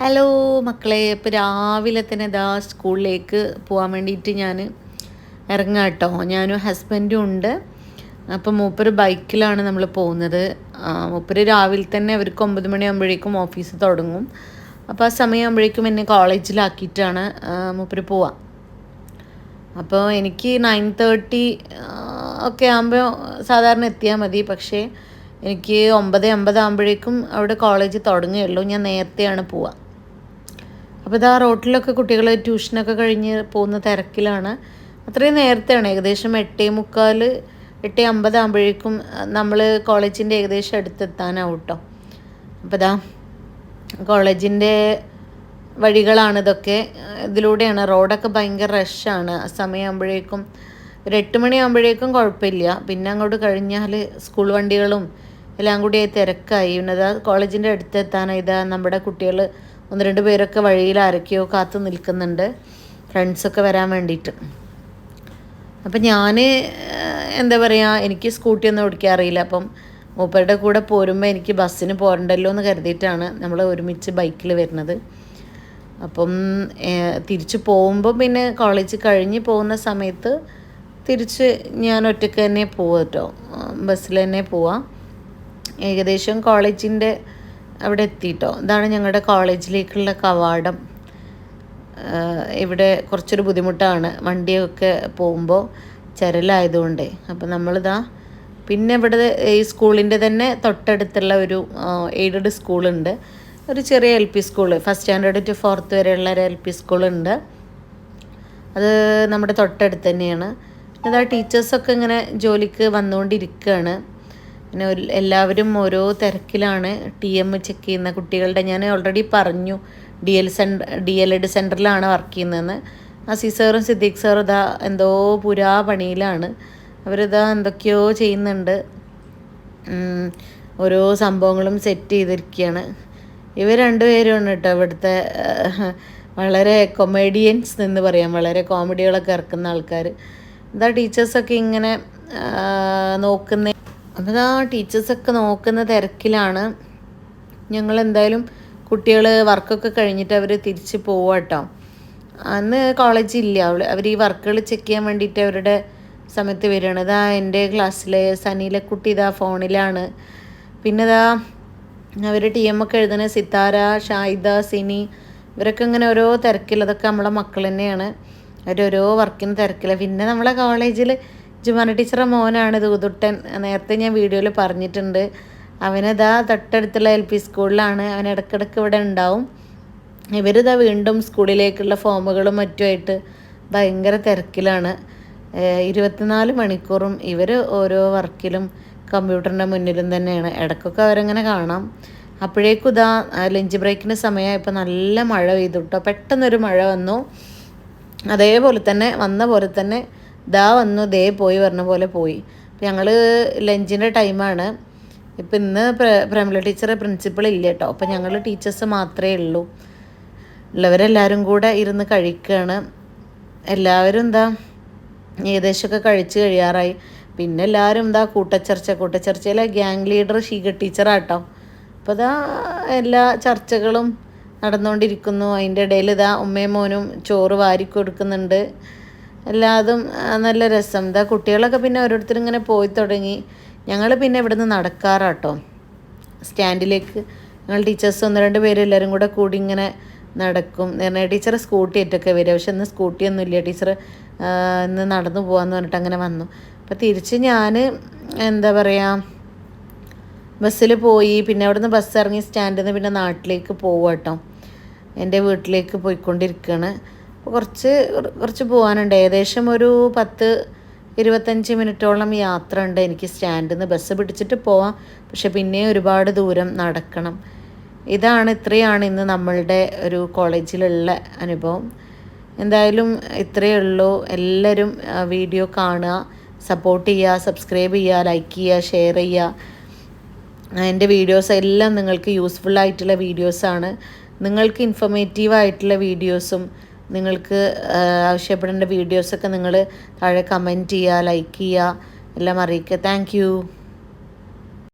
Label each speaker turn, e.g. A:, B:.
A: Hello മക്കളെ. ഇപ്പോൾ രാവിലെ തന്നെ ഇതാ സ്കൂളിലേക്ക് പോകാൻ വേണ്ടിയിട്ട് ഞാൻ ഇറങ്ങാം കേട്ടോ ഞാനും ഹസ്ബൻഡും ഉണ്ട്. അപ്പം മൂപ്പര് ബൈക്കിലാണ് നമ്മൾ പോകുന്നത്. മൂപ്പര് രാവിലെ തന്നെ അവർക്ക് ഒമ്പത് മണിയാകുമ്പോഴേക്കും ഓഫീസ് തുടങ്ങും. അപ്പോൾ ആ സമയമാകുമ്പോഴേക്കും എന്നെ കോളേജിലാക്കിയിട്ടാണ് മൂപ്പര് പോവാം. അപ്പോൾ എനിക്ക് നയൻ തേർട്ടി ഒക്കെ ആകുമ്പോൾ സാധാരണ എത്തിയാൽ മതി. പക്ഷേ എനിക്ക് ഒമ്പത് അമ്പത് ആകുമ്പോഴേക്കും അവിടെ കോളേജ് തുടങ്ങുകയുള്ളൂ. ഞാൻ നേരത്തെയാണ് പോവുക അപ്പോൾ ഇതാ റോട്ടിലൊക്കെ കുട്ടികൾ ട്യൂഷനൊക്കെ കഴിഞ്ഞ് പോകുന്ന തിരക്കിലാണ്. അത്രയും നേരത്തെയാണ് ഏകദേശം എട്ടേ മുക്കാൽ എട്ടേ അമ്പതാകുമ്പോഴേക്കും നമ്മൾ കോളേജിന്റെ ഏകദേശം അടുത്തെത്താനാവും കേട്ടോ അപ്പോൾ ഇതാ കോളേജിന്റെ വഴികളാണ് ഇതൊക്കെ. ഇതിലൂടെയാണ് റോഡൊക്കെ ഭയങ്കര റഷാണ്. ആ സമയമാകുമ്പോഴേക്കും ഒരു എട്ട് മണിയാകുമ്പോഴേക്കും കുഴപ്പമില്ല. പിന്നെ അങ്ങോട്ട് കഴിഞ്ഞാൽ സ്കൂൾ വണ്ടികളും എല്ലാം കൂടി തിരക്കായി. പിന്നെ ഇതാ കോളേജിന്റെ അടുത്തെത്താനായി. ഇതാ നമ്മുടെ കുട്ടികൾ ഒന്ന് രണ്ട് പേരൊക്കെ വഴിയിൽ ആരൊക്കെയോ കാത്തു നിൽക്കുന്നുണ്ട്. ഫ്രണ്ട്സൊക്കെ വരാൻ വേണ്ടിയിട്ട്. അപ്പം ഞാൻ എന്താ പറയുക എനിക്ക് സ്കൂട്ടി ഒന്നും ഓടിക്കാൻ അറിയില്ല. അപ്പം മൂപ്പരുടെ കൂടെ പോരുമ്പോൾ എനിക്ക് ബസ്സിന് പോരണ്ടല്ലോ എന്ന് കരുതിയിട്ടാണ് നമ്മൾ ഒരുമിച്ച് ബൈക്കിൽ വരുന്നത്. അപ്പം തിരിച്ചു പോകുമ്പോൾ പിന്നെ കോളേജ് കഴിഞ്ഞ് പോകുന്ന സമയത്ത് തിരിച്ച് ഞാൻ ഒറ്റയ്ക്ക് തന്നെ പോവാം കേട്ടോ ബസ്സിൽ തന്നെ പോവാം. ഏകദേശം കോളേജിന്റെ അവിടെ എത്തിയിട്ടോ. ഇതാണ് ഞങ്ങളുടെ കോളേജിലേക്കുള്ള കവാടം. ഇവിടെ കുറച്ചൊരു ബുദ്ധിമുട്ടാണ്. വണ്ടിയൊക്കെ പോകുമ്പോൾ ചരലായതുകൊണ്ട്. അപ്പം നമ്മളിതാ പിന്നെ ഇവിടെ ഈ സ്കൂളിന്റെ തന്നെ തൊട്ടടുത്തുള്ള ഒരു എയ്ഡഡ് സ്കൂളുണ്ട്. ഒരു ചെറിയ L P school first standard to fourth വരെയുള്ള ഒരു എൽ പി സ്കൂളുണ്ട്. അത് നമ്മുടെ തൊട്ടടുത്ത് തന്നെയാണ്. അതാ ടീച്ചേഴ്സൊക്കെ ഇങ്ങനെ ജോലിക്ക് വന്നുകൊണ്ടിരിക്കുകയാണ്. പിന്നെ എല്ലാവരും ഓരോ തിരക്കിലാണ് ടി എം ചെക്ക് ചെയ്യുന്ന കുട്ടികളുടെ. ഞാൻ ഓൾറെഡി പറഞ്ഞു D L centre D L ed സെന്ററിലാണ് work ചെയ്യുന്നതെന്ന്. അസീസ് സാറും സിദ്ദീഖ് സാറും ഇതാ എന്തോ പുരാ പണിയിലാണ് അവരിതാ എന്തൊക്കെയോ ചെയ്യുന്നുണ്ട്. ഓരോ സംഭവങ്ങളും സെറ്റ് ചെയ്തിരിക്കുകയാണ്. ഇവർ രണ്ടുപേരുമാണ് കേട്ടോ ഇവിടുത്തെ വളരെ കൊമേഡിയൻസ് എന്ന് പറയാം. വളരെ കോമഡികളൊക്കെ ഇറക്കുന്ന ആൾക്കാർ എന്താ ടീച്ചേഴ്സൊക്കെ ഇങ്ങനെ നോക്കുന്ന. അപ്പോൾ ആ ടീച്ചേഴ്സൊക്കെ നോക്കുന്ന തിരക്കിലാണ്. ഞങ്ങൾ എന്തായാലും കുട്ടികൾ വർക്കൊക്കെ കഴിഞ്ഞിട്ട് അവർ തിരിച്ച് പോവുക കേട്ടോ അന്ന് കോളേജ് ഇല്ല അവൾ അവർ ഈ വർക്കുകൾ ചെക്ക് ചെയ്യാൻ വേണ്ടിയിട്ട് അവരുടെ സമയത്ത് വരികയാണ് ഇതാ എന്റെ ക്ലാസ്സിലെ സനീലെ കുട്ടി ഇതാ ഫോണിലാണ്. പിന്നെ ഇതാ അവർ ടി എം ഒക്കെ എഴുതുന്ന സിത്താര ഷായിദ സിനി ഇവരൊക്കെ ഇങ്ങനെ ഓരോ തിരക്കിൽ. അതൊക്കെ നമ്മളെ മക്കൾ തന്നെയാണ്. അവരോരോ വർക്കിന് തിരക്കില്ല പിന്നെ നമ്മളെ കോളേജിൽ ജുമാന ടീച്ചറെ മോനാണ് ദൂതുട്ടൻ. നേരത്തെ ഞാൻ വീഡിയോയിൽ പറഞ്ഞിട്ടുണ്ട്. അവനതാ തൊട്ടടുത്തുള്ള എൽ പി സ്കൂളിലാണ്. അവൻ ഇടയ്ക്കിടയ്ക്ക് ഇവിടെ ഉണ്ടാവും. ഇവരിതാ വീണ്ടും സ്കൂളിലേക്കുള്ള ഫോമുകളും മറ്റുമായിട്ട് ഭയങ്കര തിരക്കിലാണ്. ഇരുപത്തിനാല് മണിക്കൂറും ഇവർ ഓരോ വർക്കിലും കമ്പ്യൂട്ടറിന്റെ മുന്നിലും തന്നെയാണ്. ഇടയ്ക്കൊക്കെ അവരങ്ങനെ കാണാം. അപ്പോഴേക്കും ഇതാ ലഞ്ച് ബ്രേക്കിന് സമയമായപ്പോൾ നല്ല മഴ പെയ്തു കേട്ടോ പെട്ടെന്നൊരു മഴ വന്നു. അതേപോലെ തന്നെ വന്ന പോലെ തന്നെ ദാ വന്നു ദേ പോയി പറഞ്ഞ പോലെ പോയി. ഞങ്ങൾ ലഞ്ചിന്റെ ടൈമാണ് ഇപ്പം ഇന്ന് പ്ര- പ്രമിള ടീച്ചർ പ്രിൻസിപ്പൾ ഇല്ല കേട്ടോ. അപ്പം ഞങ്ങൾ ടീച്ചേഴ്സ് മാത്രമേ ഉള്ളൂ. ഉള്ളവരെല്ലാവരും കൂടെ ഇരുന്ന് കഴിക്കുകയാണ് എല്ലാവരും എന്താ ഏകദേശമൊക്കെ കഴിച്ച് കഴിയാറായി. പിന്നെ എല്ലാവരും എന്താ കൂട്ടച്ചർച്ച കൂട്ടച്ചർച്ചയിലെ ഗ്യാങ് ലീഡർ ഷീഗ ടീച്ചറാട്ടോ അപ്പോൾ ഇതാ എല്ലാ ചർച്ചകളും നടന്നുകൊണ്ടിരിക്കുന്നു അതിന്റെ ഇടയിൽ ഇതാ ഉമ്മയും മോനും ചോറ് വാരി കൊടുക്കുന്നുണ്ട് എല്ലാതും നല്ല രസം. എന്താ കുട്ടികളൊക്കെ പിന്നെ ഓരോരുത്തരും ഇങ്ങനെ പോയി തുടങ്ങി. ഞങ്ങൾ പിന്നെ ഇവിടുന്ന് നടക്കാറാട്ടോ. സ്റ്റാൻഡിലേക്ക് ഞങ്ങൾ ടീച്ചേഴ്സ് ഒന്ന് രണ്ട് പേര് എല്ലാവരും കൂടെ കൂടി ഇങ്ങനെ നടക്കും. നിർണയ ടീച്ചർ സ്കൂട്ടി ആയിട്ടൊക്കെ വരിക. പക്ഷെ ഇന്ന് സ്കൂട്ടിയൊന്നും ഇല്ല. ടീച്ചർ ഇന്ന് നടന്നു പോകാമെന്ന് പറഞ്ഞിട്ട് അങ്ങനെ വന്നു. അപ്പോൾ തിരിച്ച് ഞാൻ എന്താ പറയുക ബസ്സിൽ പോയി. പിന്നെ അവിടുന്ന് ബസ് ഇറങ്ങി സ്റ്റാൻഡിൽ നിന്ന് പിന്നെ നാട്ടിലേക്ക് പോവാട്ടോ. എന്റെ വീട്ടിലേക്ക് പോയിക്കൊണ്ടിരിക്കുകയാണ് കുറച്ച് കുറച്ച് പോകാനുണ്ട് ഏകദേശം ഒരു പത്ത് ഇരുപത്തഞ്ച് മിനിറ്റോളം യാത്ര ഉണ്ട് എനിക്ക് സ്റ്റാൻഡിൽ നിന്ന് ബസ് പിടിച്ചിട്ട് പോവാം. പക്ഷെ പിന്നെ ഒരുപാട് ദൂരം നടക്കണം. ഇതാണ് ഇത്രയാണ് ഇന്ന് നമ്മളുടെ ഒരു കോളേജിലുള്ള അനുഭവം. എന്തായാലും ഇത്രയേ ഉള്ളൂ. എല്ലാവരും വീഡിയോ കാണുക സപ്പോർട്ട് ചെയ്യുക സബ്സ്ക്രൈബ് ചെയ്യുക ലൈക്ക് ചെയ്യുക ഷെയർ ചെയ്യുക. എന്റെ വീഡിയോസ് എല്ലാം നിങ്ങൾക്ക് യൂസ്ഫുൾ ആയിട്ടുള്ള വീഡിയോസാണ്. നിങ്ങൾക്ക് ഇൻഫർമേറ്റീവ് ആയിട്ടുള്ള വീഡിയോസും നിങ്ങൾക്ക് ആവശ്യപ്പെടേണ്ട വീഡിയോസൊക്കെ നിങ്ങൾ താഴെ കമന്റ് ചെയ്യുക ലൈക്ക് ചെയ്യുക എല്ലാം അറിയിക്കുക. താങ്ക്